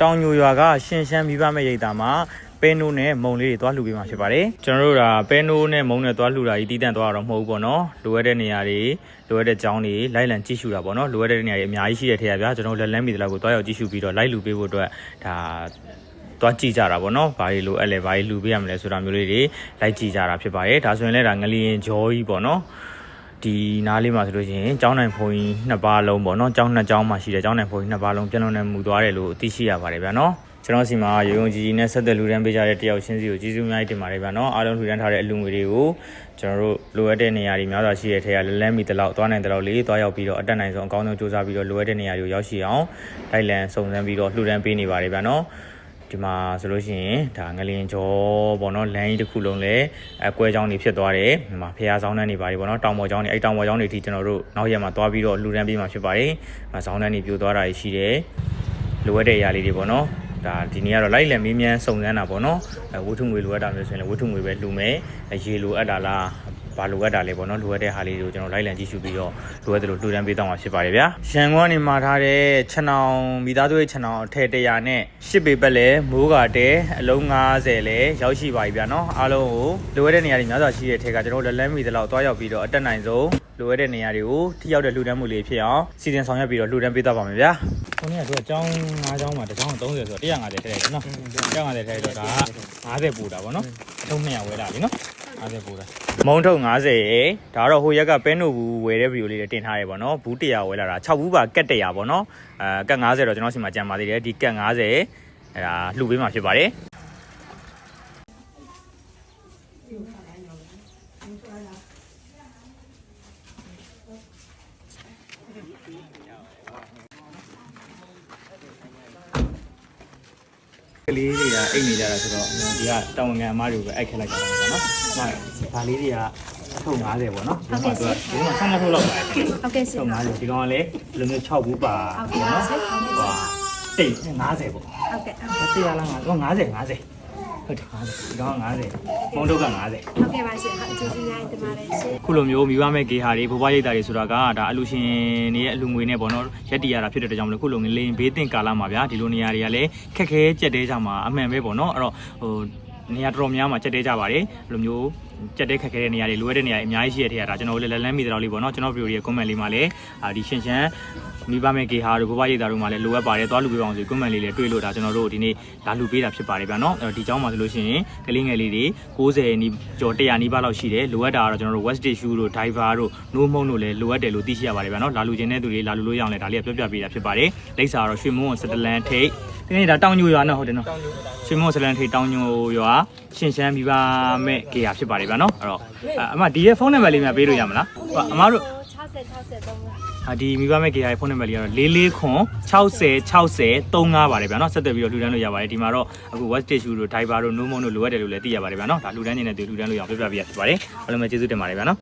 တောင်ညိုရွာကရှင်ရှမ်းမိဘမဲ့ရိတ်တာမှာပဲနိုးနဲ့မုံလေးတွေသွားလှူပေးမှာဖြစ်ပါတယ်ကျွန်တော်တို့ကပဲနိုးနဲ့မုံနဲ့သွားလှူတာကြီးတီးတန့်သွားတာတော့မဟုတ်ဘူးပေါ့နော်လိုအပ်တဲ့နေရာတွေလိုအပ်တဲ့ကြောင်းတွေလိုက်လံကြည့်ရှုတာပေါ့နော်လိုအပ်တဲ့နေရာတွေအများကြီးရှိတဲ့ထက်ရဗျာကျွန်တော်တို့လက်လန်းမီတလောက်ကိုသွားရောက်ကြည့်ရှုပြီးတော့လိုက်လှူပေးဖို့အတွက်ဒါသွားကြည့်ကြတာပေါ့နော်။ဘာတွေလိုအပ်လဲဘာတွေလှူပေးရမလဲဆိုတာမျိုးလေးတွေလိုက်ကြည့်ကြတာဖြစ်ပါတယ်။ဒါဆိုရင်လည်းဒါငလျင်ဂျောကြီးပေါ့နော်။ ဒီနားလေးမှာဆိုလို့ရှိရင်ကျောင်းနိုင်ဘုံကြီးနှစ်ပါးလုံးပေါ့နော်။ကျောင်းနှစ်ကျောင်းမှာရှိတဲ့ကျောင်းနိုင်ဘုံကြီးနှစ်ပါးလုံးပြန်လုံးနဲ့မူသွားတယ်လို့သိရှိရပါတယ်ဗျာနော်။ကျွန်တော်စီမှာရုံရုံကြီးကြီးနဲ့ဆက်သက်လူတန်းပေးကြတဲ့တယောက်ချင်းစီကိုကျေးဇူးအများကြီးတင်ပါတယ်ဗျာနော်။အားလုံးလူတန်းထားတဲ့အလူငွေတွေကိုကျွန်တော်တို့လိုအပ်တဲ့နေရာတွေများစွာရှိတဲ့ထဲကလလန်းမီတလောက်သွားနိုင်တလောက်လေးသွားရောက်ပြီးတော့အတက်နိုင်ဆုံးအကောင်းဆုံးစူးစမ်းပြီးတော့လိုအပ်တဲ့နေရာတွေကိုရောက်ရှိအောင်တိုက်လန်စုံစမ်းပြီးတော့လှူဒန်းပေးနေပါတယ်ဗျာနော်။ ဒီမှာဆိုလို့ရှိရင်ဒါငလင်ကျော်ပေါ့နော်လမ်းကြီးတစ်ခုလုံးလည်းအကွဲချောင်းတွေဖြစ်သွားတယ်ဒီမှာဖះဆောင်းတန်းတွေပါတယ်ပေါ့နော်တောင်ပေါ်ချောင်းတွေအဲ့တောင်ပေါ်ချောင်းတွေအထိကျွန်တော်တို့နောက်ရက်မှာသွားပြီးတော့လှူဒန်းပေးမှာဖြစ်ပါတယ်။အဲဆောင်းတန်းတွေပြိုသွားတာရှိတယ်လိုအပ်တဲ့အရာလေးတွေပေါ့နော်ဒါဒီနေ့ကတော့လိုက်လံမင်းမြန်းစုံစမ်းတာပေါ့နော်အဲဝတ္ထုငွေလိုအပ်တာမျိုးဆိုရင်လည်းဝတ္ထုငွေပဲလှူမယ်အဲရေလိုအပ်တာလား ဘာလိုအပ်တာလဲပေါ့နော်လိုအပ်တဲ့ဟာလေးတွေကိုကျွန်တော်လိုက်လံကြည့်ရှုပြီးတော့လိုအပ်တယ်လို့လှူဒန်းပေးတော့မှာဖြစ်ပါတယ်ဗျာရန်ကုန်ကနေမှာထားတဲ့ခြံအောင်မိသားစုရဲ့ခြံအောင်အထက်တရာနဲ့ရှစ်ပေပက်လဲမိုးကာတဲအလုံး90လဲရောက်ရှိပါပြီဗျာနော်အားလုံးကိုလိုအပ်တဲ့နေရာတွေများစွာရှိတဲ့ထဲကကျွန်တော်တို့လက်လန်းမီတလောက်တွားရောက်ပြီးတော့အတက်နိုင်ဆုံးလိုအပ်တဲ့နေရာတွေကိုထိရောက်တဲ့လှူဒန်းမှုလေးဖြစ်အောင်စီစဉ်ဆောင်ရွက်ပြီးတော့လှူဒန်းပေးတော့ပါမယ်ဗျာခုနေ့ကသူကကျောင်း၅ကျောင်းမှာတစ်ကျောင်း30ဆိုတော့150ထည့်တယ်နော်150ထည့်တော့ဒါက50ပူတာပေါ့နော်အထုံး200ဝဲတာလीနော် 50ပူတာမုံထုံ90ရေဒါကတော့ဟိုရက်ကပဲနို့ဘူးဝယ်တဲ့ဗီဒီယိုလေးတွေတင်ထားတယ်ပေါ့နော်ဘူး100ဝဲလာတာ6ဘူးပါကက်100ပေါ့နော်အဲကက်90တော့ကျွန်တော်စီမှာကြံပါသေးတယ်ဒီကက်90အဲဒါလှူပေးမှာဖြစ်ပါတယ် ကလေးတွေကအိတ်နေကြတာဆိုတော့ဒီကတောင်ငန်အမားတွေကိုပဲအိုက်ခက်လိုက်ကြတာပေါ့နော်။ဒါလေးတွေကအထုံ90ပေါ့နော်။ဒီမှာသူကဒီမှာ12ထုတ်လောက်ပါတယ်။ဟုတ်ကဲ့ရှင်ထုံ90ဒီကောင်ကလည်းဒီလိုမျိုး6ဘူးပါဟုတ်ကဲ့ပါရှင်ဟုတ်ကဲ့ဟွာတိတ်50ပေါ့ဟုတ်ကဲ့တရားလား50 50 50 ဟုတ်တယ်50ဒီကောင်က50မုံတော့က50ဟုတ်ကဲ့ပါရှင်ဟုတ်ကျေးဇူးများတင်ပါတယ်ရှင်ခုလိုမျိုးမိဘမဲ့ဂေဟာတွေဘဘရိတ်တာတွေဆိုတာကဒါအလူရှင်တွေရဲ့အလူငွေနဲ့ပေါ့နော်ရက်တီရတာဖြစ်တဲ့အတွက်ကြောင့်မလို့ခုလိုငလင်ဘေးတင်ကာလမှာဗျာဒီလိုနေရာတွေကလည်းခက်ခဲကြက်တဲကြမှာအမှန်ပဲပေါ့နော်အဲ့တော့ဟိုနေရာတော်တော်များများမှာကြက်တဲကြပါတယ်အဲ့လိုမျိုး ကြက်တဲခက်ခဲတဲ့နေရာတွေလိုအပ်တဲ့နေရာတွေအများကြီးရှိတဲ့ထက်ဒါကျွန်တော်တို့လည်းလက်လန်းမိတဲ့လောက်လေးပေါ့နော်ကျွန်တော်ဗီဒီယိုရဲ့ comment လေးမှာလည်းအာဒီရှင်ရှမ်းမိဘမဲ့ဂေဟာတို့ဘဘရိတ်တာတို့မှာလည်းလိုအပ်ပါတယ်သွားလူပေးပါအောင်ဆို comment လေးလည်းတွေ့လို့ဒါကျွန်တော်တို့ဒီနေ့လာလူပေးတာဖြစ်ပါတယ်ဗျာနော်အဲ့တော့ဒီเจ้าမှာဆိုလို့ရှိရင်ကလေးငယ်လေးတွေ90နီးကျော်100နီးပါးလောက်ရှိတယ်လိုအပ်တာကတော့ကျွန်တော်တို့ west day shoe တို့ diver တို့ no mount တို့လည်းလိုအပ်တယ်လို့သိရှိရပါတယ်ဗျာနော်လာလူချင်းတဲ့သူတွေလာလူလို့ရအောင်လဲဒါလေးကပြောပြပေးတာဖြစ်ပါတယ်လိပ်စာကတော့ရွှေမုံစတလန်ထိတ် ဒီနေ့ဒါတောင်ညိုရွာနော်ဟုတ်တယ်နော်ရွှေမုံစတလန်ထိတ်တောင်ညိုရွာရှင်ရှမ်းမိဘမဲ့ကေရဖြစ်ပါတယ်ဗျာနော်အဲ့တော့အမဒီရဲ့ဖုန်းနံပါတ်လေးများပေးလို့ရမလားဟုတ်အမတို့60 60 3ဟာဒီမိဘမဲ့ KR ဖုန်းနံပါတ်လေးကတော့44ခွန်60 60 35ပါတယ်ဗျာနော်ဆက်သွယ်ပြီးတော့လှူဒန်းလို့ရပါတယ်ဒီမှာတော့အခု West Tissue တို့ Diver တို့ No Moon တို့လိုအပ်တယ်လို့လည်းသိရပါတယ်ဗျာနော်ဒါလှူဒန်းနေတဲ့သူလှူဒန်းလို့ရအောင်ပြပြပေးရဖြစ်ပါတယ်အားလုံးပဲကျေးဇူးတင်ပါတယ်ဗျာနော်